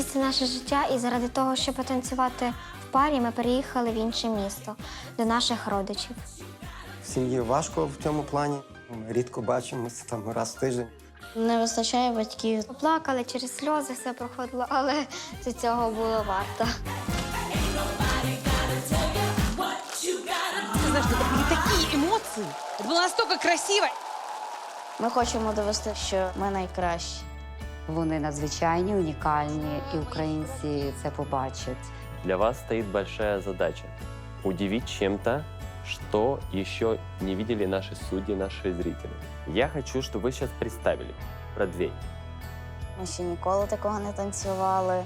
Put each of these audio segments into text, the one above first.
Творчість це наше життя, і заради того, щоб потанцювати в парі, ми переїхали в інше місто до наших родичів. В сім'ї важко в цьому плані. Ми рідко бачимося там раз в тиждень. Не вистачає батьків. Плакали через сльози, все проходило, але це цього було варто. Ты знаешь, это были такие эмоции. Это было настолько красиво. Ми хочемо довести, що ми найкращі. Вони надзвичайні, унікальні, і українці це побачать. Для вас стоит большая задача – удивить чем-то, что еще не видели наши судьи, наши зрители. Я хочу, чтобы вы сейчас представили Бродвей. Ми ще ніколи такого не танцювали.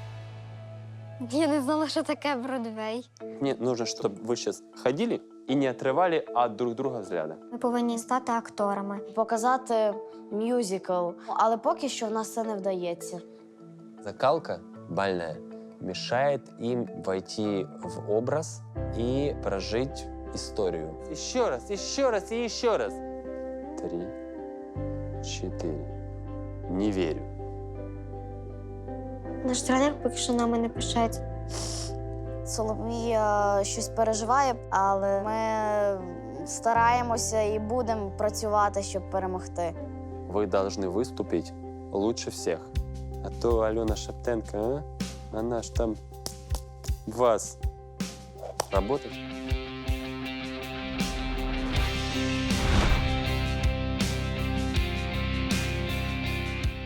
Я не знала, що таке Бродвей. Мне нужно, чтобы вы сейчас ходили и не отрывали от друг друга взгляда. Ми повинні стати акторами. Показати мюзикл. Але поки що в нас це не вдається. Закалка бальная мешает им войти в образ и прожить историю. Еще раз, еще раз и еще раз. Три, четыре. Не верю. Наш тренер поки що нами не пишається. Соломія щось переживає, але ми стараємося і будемо працювати, щоб перемогти. Вы должны выступить лучше всех. А то Алена Шептенко, а? она ж там вас работать.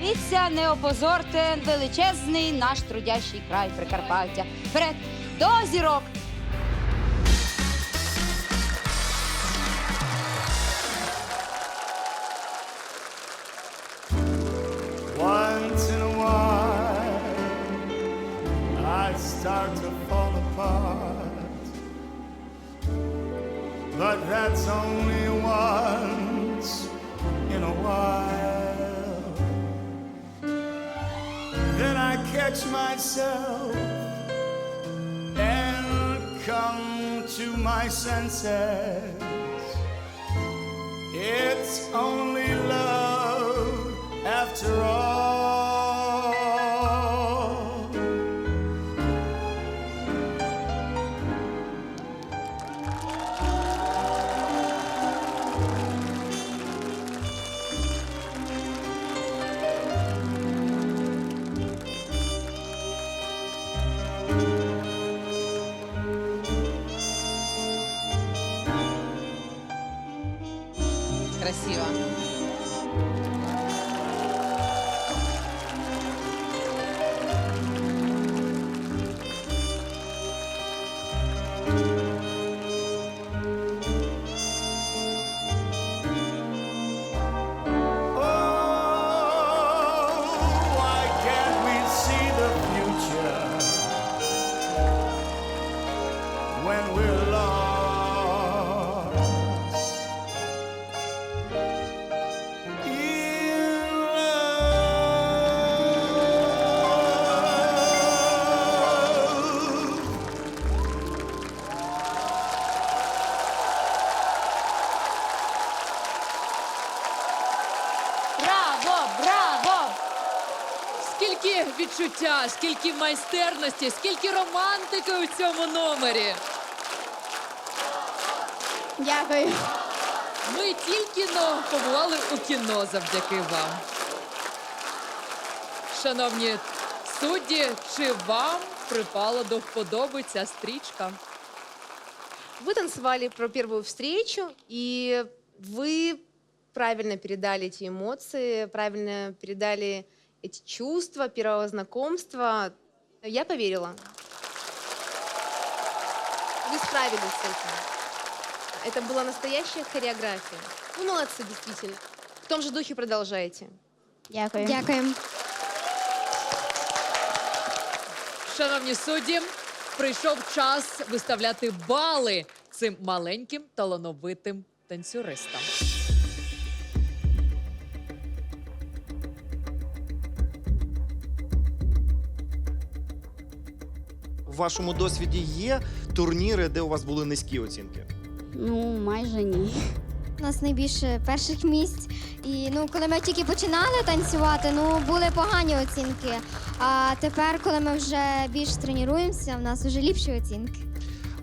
Дивіться, не опозорте величезний наш трудящий край Прикарпаття. Вперед до зірок! Once in a while, I start to fall apart. But that's only once in a while. Then I catch myself To my senses. It's only love after all. Красиво. Скільки відчуття, скільки майстерності, скільки романтики у цьому номері. Дякую. Ми тільки но побували у кіно завдяки вам. Шановні судді, чи вам припала до вподоби ця стрічка? Вы танцевали про первую встречу, и вы правильно передали эти эмоции, правильно передали эти чувства первого знакомства. Я поверила. Вы справились с этим. Это была настоящая хореография. Вы молодцы, действительно. В том же духе продолжайте. Дякую. Дякуємо. Шановні судді, прийшов час виставляти бали цим маленьким талановитим танцюристам. Вашому досвіді є турніри, де у вас були низькі оцінки? Ну, майже ні. У нас найбільше перших місць. І ну, коли ми тільки починали танцювати, ну були погані оцінки. А тепер, коли ми вже більш тренуємося, в нас вже ліпші оцінки.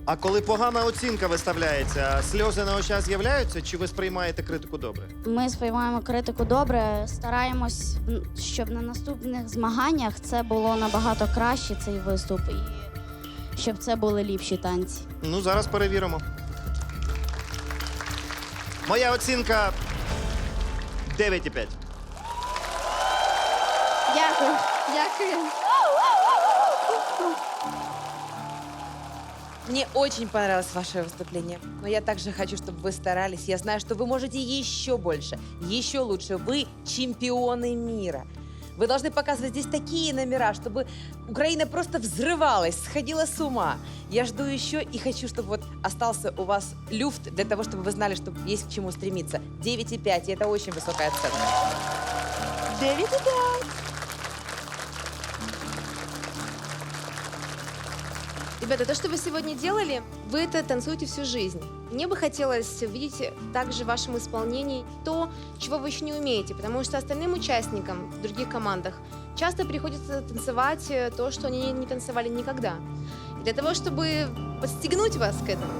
А коли погана оцінка виставляється, сльози на очах з'являються, чи ви сприймаєте критику добре? Ми сприймаємо критику добре, стараємось, щоб на наступних змаганнях це було набагато краще, цей виступ, і щоб це були ліпші танці. Ну, зараз перевіримо. Моя оцінка 9,5. Дякую. Дякую. Мне очень понравилось ваше выступление. Но я также хочу, чтобы вы старались. Я знаю, что вы можете еще больше, еще лучше. Вы чемпионы мира. Вы должны показывать здесь такие номера, чтобы Украина просто взрывалась, сходила с ума. Я жду еще и хочу, чтобы вот остался у вас люфт для того, чтобы вы знали, что есть к чему стремиться. 9,5, и это очень высокая оценка. 9,5. Ребята, то, что вы сегодня делали, вы это танцуете всю жизнь. Мне бы хотелось видеть также в вашем исполнении то, чего вы еще не умеете, потому что остальным участникам в других командах часто приходится танцевать э, то, что они не танцевали никогда. И для того, чтобы подстегнуть вас к этому,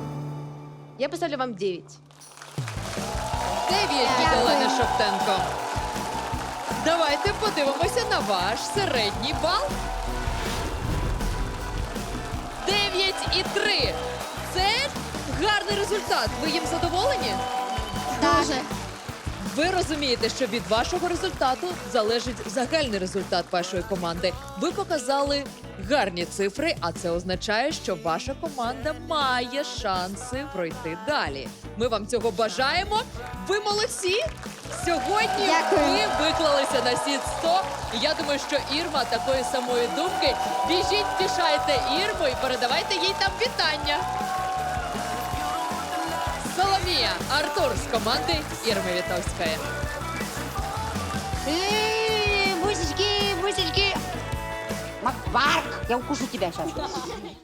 я поставлю вам 9. Дев'ять від Олени Шоптенко. Давайте подивимося на ваш середній бал. 9,3. Це гарний результат. Ви їм задоволені? Дуже. Ви розумієте, що від вашого результату залежить загальний результат вашої команди. Ви показали гарні цифри, а це означає, що ваша команда має шанси пройти далі. Ми вам цього бажаємо. Ви молодці! Сьогодні Дякую. ви виклалися на сіт 100. І я думаю, що Ірма такої самої думки. Біжіть, втішайте Ірму і передавайте їй там вітання. Артур з команди Ірми Вітовської. Эй, бусечки, бусечки. Макварк, я укушу тебя сейчас.